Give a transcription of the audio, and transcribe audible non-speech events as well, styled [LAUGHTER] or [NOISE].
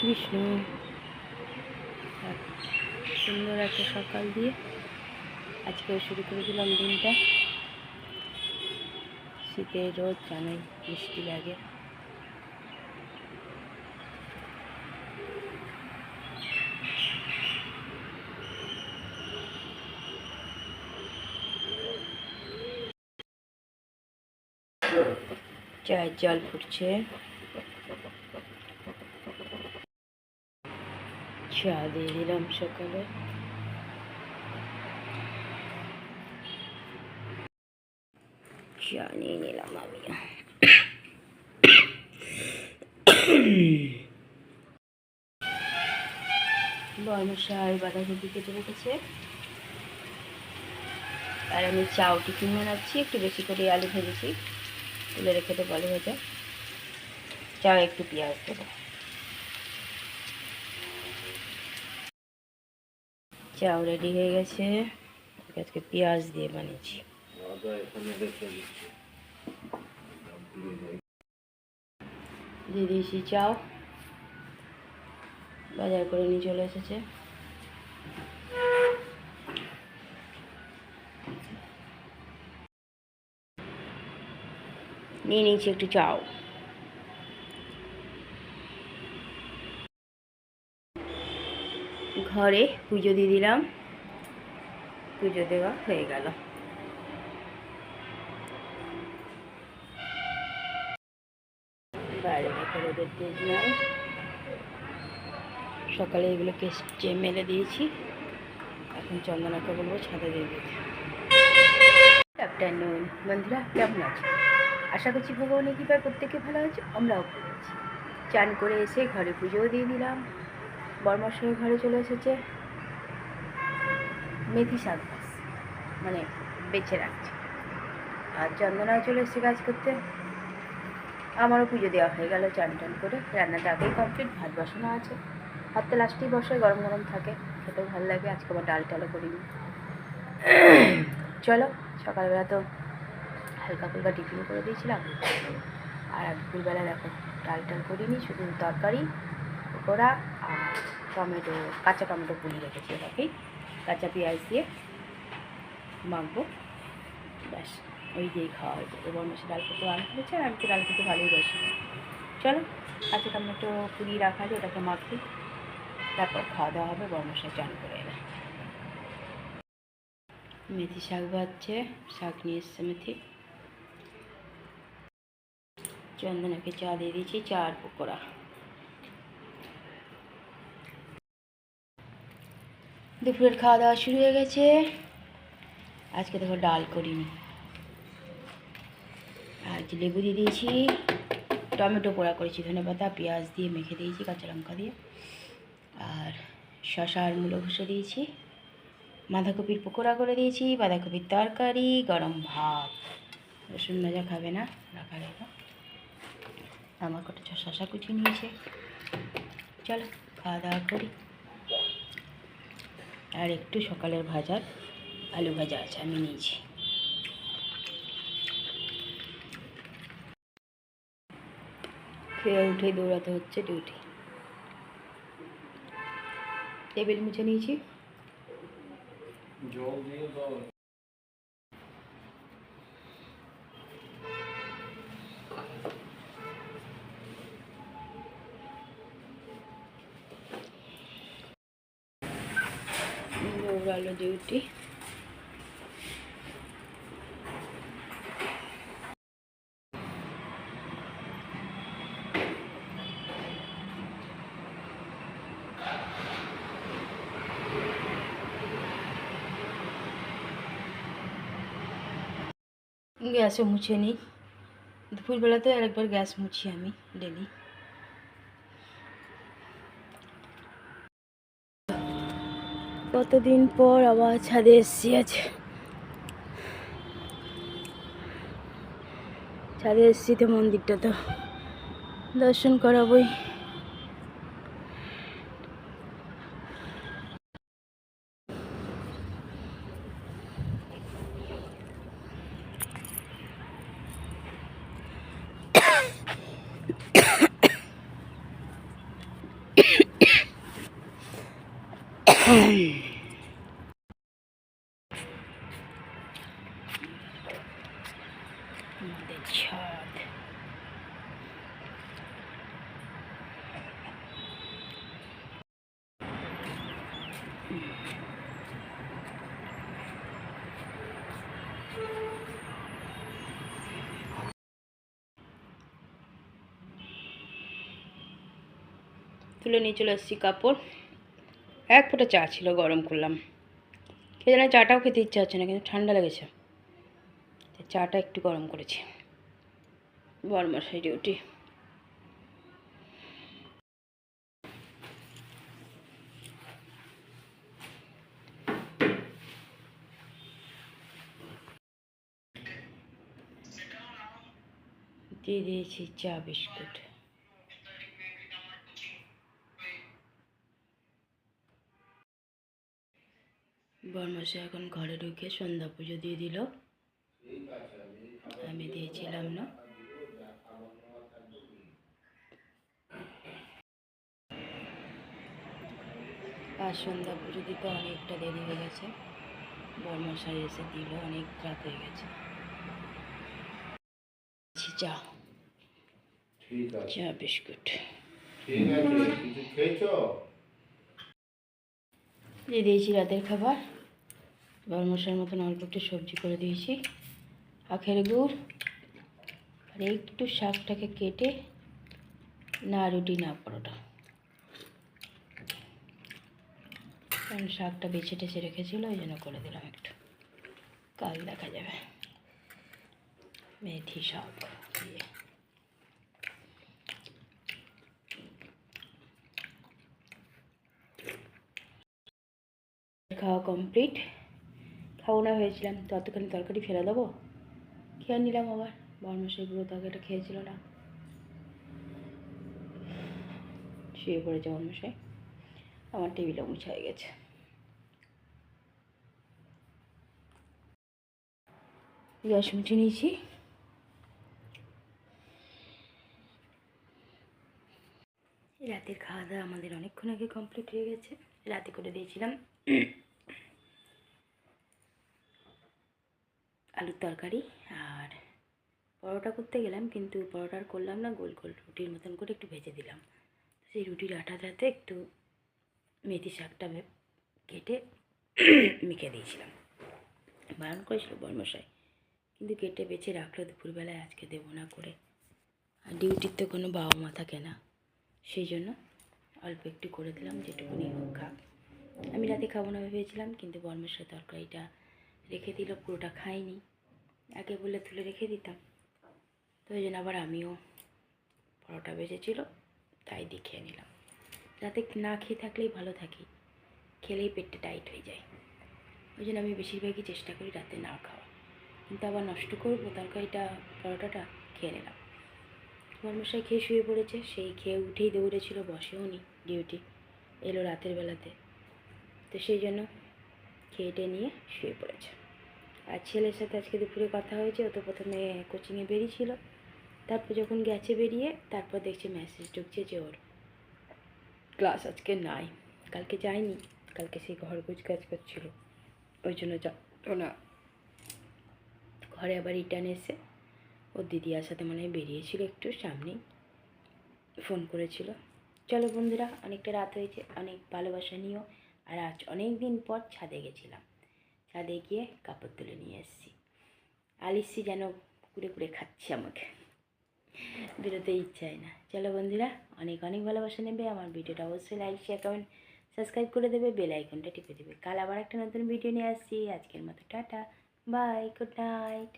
কৃষ্ণ। সুন্দর একটা সকাল দিয়ে আজকে শুরু করে দিলাম দিনটা। শীতে রোদ, জানাই বৃষ্টি লাগে। চায়ের জল ফুটছে। চা দিয়ে দিলাম সকালে। চা নিয়ে নিলাম আমি। বর্মশাই বাঁধাকপি কেটে রেখেছে আর আমি চাও টিফিন বানাচ্ছি একটু বেশি করে আলু ভেজেছি। তুলে রেখে দেবো আলু ভাজা। চাও একটু পেঁয়াজ দেবো। চাও রেডি হয়ে গেছে। আজকে পেঁয়াজ দিয়ে বানিয়েছি। দিয়ে দিয়েছি চাও বাজার করে নিয়ে চলে এসেছে। নিয়ে নিয়েছি একটু চাও। ঘরে পুজো দিয়ে দিলাম। পুজো দেওয়া হয়ে গেল। বাইরে রোদের তেজ সকালে এগুলো কেসে মেলে দিয়েছি। এখন চন্দনাকে বলব ছাদে দিয়ে দিতে আফটারনুন বন্ধুরা, কেমন আছে? আশা করছি ভগবানের কৃপায় প্রত্যেকে ভালো আছে, আমরাও ভালো আছি। চান করে এসে ঘরে পুজোও দিয়ে দিলাম। বর্মার ঘরে চলে এসেছে। মেথি শাক মানে বেছে রাখছে। আর চন্দনাও চলে এসেছে কাজ করতে। আমারও পুজো দেওয়া হয়ে গেল, চান টান করে। রান্নাটা আগেই কমপ্লিট ভাত বসানো আছে। ভাতটা লাস্টেই বসে গরম গরম থাকে। খেতেও ভালো লাগে, আজকে আবার ডাল টালও করিনি। চলো, সকালবেলা তো হালকা ফুলকা টিফিন করে দিয়েছিলাম। আর দুপুরবেলা দেখো, ডাল টাল করিনি, শুধু তরকারি, পকোড়া আর টমেটো, কাঁচা টমেটো পুলি রেখেছি এটাকেই কাঁচা পেঁয়াজ দিয়ে মাখবো। ব্যাস, ওই দিয়েই খাওয়া হয়েছে এবার মেশে ডাল খেতে ভালো হয়েছে আর আমি তো ডাল খেতে ভালোই বাসি। চলো, কাঁচা টমেটো পুলি রাখা আছে, ওটাকে মাখি। তারপর খাওয়া দাওয়া হবে বর্মশাই চান করে এলে। মেথি শাক ভাজছে, শাক নিয়ে এসছে মেথি। চন্দনাকে চা দিয়ে দিয়েছি চা আর পকোড়া। দুপুরের খাওয়া দাওয়া শুরু হয়ে গেছে। আজকে দেখো ডাল করিনি। আর লেবু দিয়ে দিয়েছি, টমেটো পোড়া করেছি, ধনে পাতা, পেঁয়াজ দিয়ে মেখে দিয়েছি, কাঁচা লঙ্কা দিয়ে। আর শশা আর মূলো ঘষে দিয়েছি। বাঁধাকপির পকোড়া করে দিয়েছি, বাঁধাকপির তরকারি, গরম ভাত। রসুন ভাজা খাবে না, রাখা রেখা আমার কটা শশা কুচি নিয়েছে। চলো খাওয়া দাওয়া করি। আর একটু সকালের ভাজার আলু ভাজা আছে আমি নিয়েছি। খেয়ে উঠে দৌড়াতে হচ্ছে ডিউটি টেবিল মুছে নিয়েছি। দৌড়ালো ডিউটি গ্যাসও মুছে নিই। দুপুরবেলাতে আরেকবার গ্যাস মুছি আমি ডেলি। কতদিন পর আবার ছাদে এসছি আছে ছাদে এসছি তো মন্দিরটা তো দর্শন করাবই আমাদের ছাদ তুলে নিয়ে চলে এসেছি কাপড়। এক ফোঁটা চা ছিল, গরম করলাম। কে জানে চাটাও খেতে ইচ্ছা হচ্ছে না, কিন্তু ঠান্ডা লেগেছে। চাটা একটু গরম করেছি। বরমশাই ডিউটি। দিয়ে দিয়েছি চা বিস্কুট। বর্মশাই এখন ঘরে ঢুকে সন্ধ্যা পুজো দিয়ে দিল। আমি দিয়েছিলাম না। আর সন্ধ্যা পুজো দিতে অনেকটা দেরি হয়ে গেছে। বর্মশাই এসে দিল, অনেক রাত হয়ে গেছে। চা। ঠিক আছে। চা বিস্কুট। ঠিক আছে কিছু খেয়েছো? দিয়ে দিয়েছি রাতের খাবার। বরমশার মতন অল্প একটু সবজি করে দিয়েছি। আখের গুড় আর একটু শাকটাকে কেটে না রুটি না পরোটা। কারণ শাকটা বেছে টেছে রেখেছিল ওই জন্য করে দিলাম একটু। কাল দেখা যাবে। মেথি শাক দিয়ে খাওয়া কমপ্লিট খাওয়া না হয়েছিলাম ততক্ষণে তরকারি ফেলে দেবো। খেয়ে নিলাম আবার? বর্মশাই পুরো তরকারিটা খেয়েছিল না। শুয়ে পড়েছে বর্মশাই। আমার টেবিলও মুছা হয়ে গেছে। গ্যাস মুছে নিয়েছি। রাতের খাওয়া দাওয়া আমাদের অনেকক্ষণ আগে কমপ্লিট হয়ে গেছে। রাতে করে দিয়েছিলাম। আলুর তরকারি আর পরোটা করতে গেলাম, কিন্তু পরোটা আর করলাম না, গোল গোল রুটির মতন করে একটু ভেজে দিলাম। সেই রুটির আটাটাতে একটু মেথি শাকটা কেটে [COUGHS] মেখে দিয়েছিলাম। বারণ করেছিল বর্মশাই, কিন্তু কেটে বেছে রাখল দুপুরবেলায়, আজকে দেবো না করে। আর ডিউটির তো কোনো বাবা মা থাকে না, সেই জন্য অল্প একটু করে দিলাম, যেটুকুনি হোক খা আমি রাতে খাব না ভেবেছিলাম, কিন্তু বর্মশাই তরকারিটা রেখে দিল, পুরোটা খাইনি। আগে বলে তুলে রেখে দিতাম। তো ওই জন্য আবার আমিও পরোটা বেজেছিল তাই দিয়ে খেয়ে নিলাম। রাতে না খেয়ে থাকলেই ভালো থাকি, খেলেই পেটটা টাইট হয়ে যায়। ওই জন্য আমি বেশিরভাগই চেষ্টা করি রাতে না খাওয়া। কিন্তু আবার নষ্ট করব তরকারিটা, পরোটাটা, খেয়ে নিলাম। কর্মশাই খেয়ে শুয়ে পড়েছে, সেই খেয়ে উঠেই দৌড়েছিল, বসেও নি ডিউটি এলো রাতের বেলাতে। তো সেই জন্য খেয়ে টেয়ে নিয়ে শুয়ে পড়েছে। আর ছেলের সাথে আজকে দুপুরে কথা হয়েছে, ও তো প্রথমে কোচিংয়ে বেরিয়েছিল। তারপর যখন গেছে বেরিয়ে, তারপর দেখছে মেসেজ ঢুকছে যে ওর ক্লাস আজকে নাই। কালকে যায়নি, কালকে সেই ঘর গুছ কাজ করছিল। ওই জন্য না ঘরে আবার রিটার্ন এসে, ওর দিদিয়ার সাথে মনে বেরিয়েছিল একটু সামনেই ফোন করেছিল। চলো বন্ধুরা, অনেকটা রাত হয়েছে, অনেক ভালোবাসা নিও আর আজ অনেক দিন পর ছাদে গেছিলাম। ছাদে গিয়ে কাপড় তুলে নিয়ে এসেছি। আলিসি যেন কুড়ে কুড়ে খাচ্ছে আমাকে। বেরোতে ইচ্ছায় না। চলো বন্ধুরা, অনেক অনেক ভালোবাসা নেবে। আমার ভিডিওটা অবশ্যই লাইক শেয়ার কমেন্ট সাবস্ক্রাইব করে দেবে। বেল আইকনটা টিপে দেবে। কাল আবার একটা নতুন ভিডিও নিয়ে আসছি। আজকের মতো টাটা। Bye good night